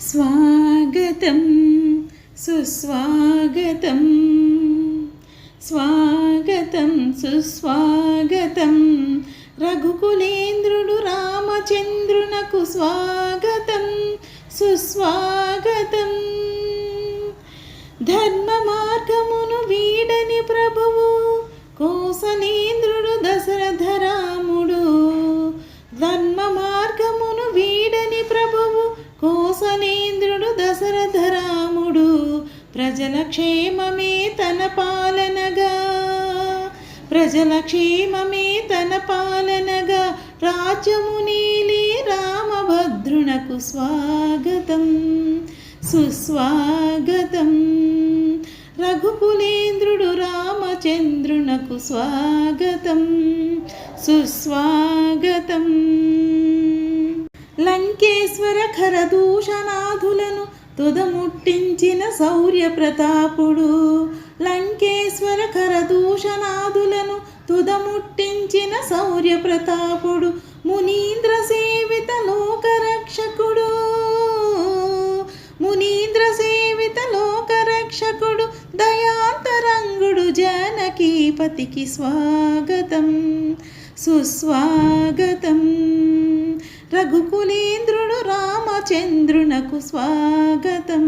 స్వాగతం సుస్వాగతం. స్వాగతం సుస్వాగతం. రఘుకులేంద్రుడు రామచంద్రునకు స్వాగతం సుస్వాగతం. ధర్మ మార్గమును వీడని ప్రభువు కోసలేంద్రుడు దశరథ రాముడు. ధర్మ మార్గమును వీడని ప్రభువు కోసలేంద్రుడు దశరథ రాముడు ప్రజల క్షేమమే తన పాలనగా. ప్రజల క్షేమమే తన పాలనగా. రాజ్యము నీలి రామభద్రునకు స్వాగతం. సుస్వాగతం. రఘుకులేంద్రుడు రామచంద్రునకు స్వాగతం. సుస్వాగతం. లంకేశ్వర ఖరదూషణాధులను తుదముట్టించిన శౌర్య ప్రతాపుడు లంకేశ్వర ఖరదూషణాదులను తుదముట్టించిన శౌర్య ప్రతాపుడు మునీంద్ర సేవిత లోకరక్షకుడు. మునీంద్ర సేవిత లోకరక్షకుడు దయాంతరంగుడు జానకీపతికి స్వాగతం సుస్వాగతం. రఘుకులేంద్రుడు రామచంద్రునకు స్వాగతం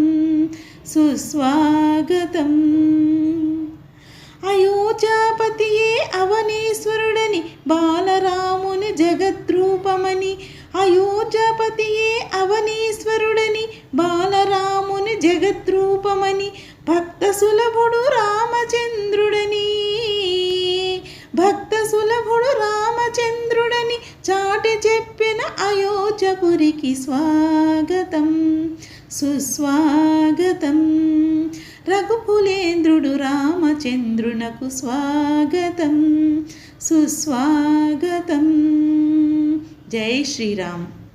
సుస్వాగతం. అయోధ్యాపతియే అవనీశ్వరుడని బాలరాముని జగద్రూపమని అయోధ్యాపతియే అవనీశ్వరుడని బాలరాముని జగద్రూపమని భక్త సులభుడు రామచంద్రుడు రాయోజపురికి స్వాగతం సుస్వాగతం. రఘుకులేంద్రుడు రామచంద్రునకు స్వాగతం సుస్వాగతం. జై శ్రీరామ్.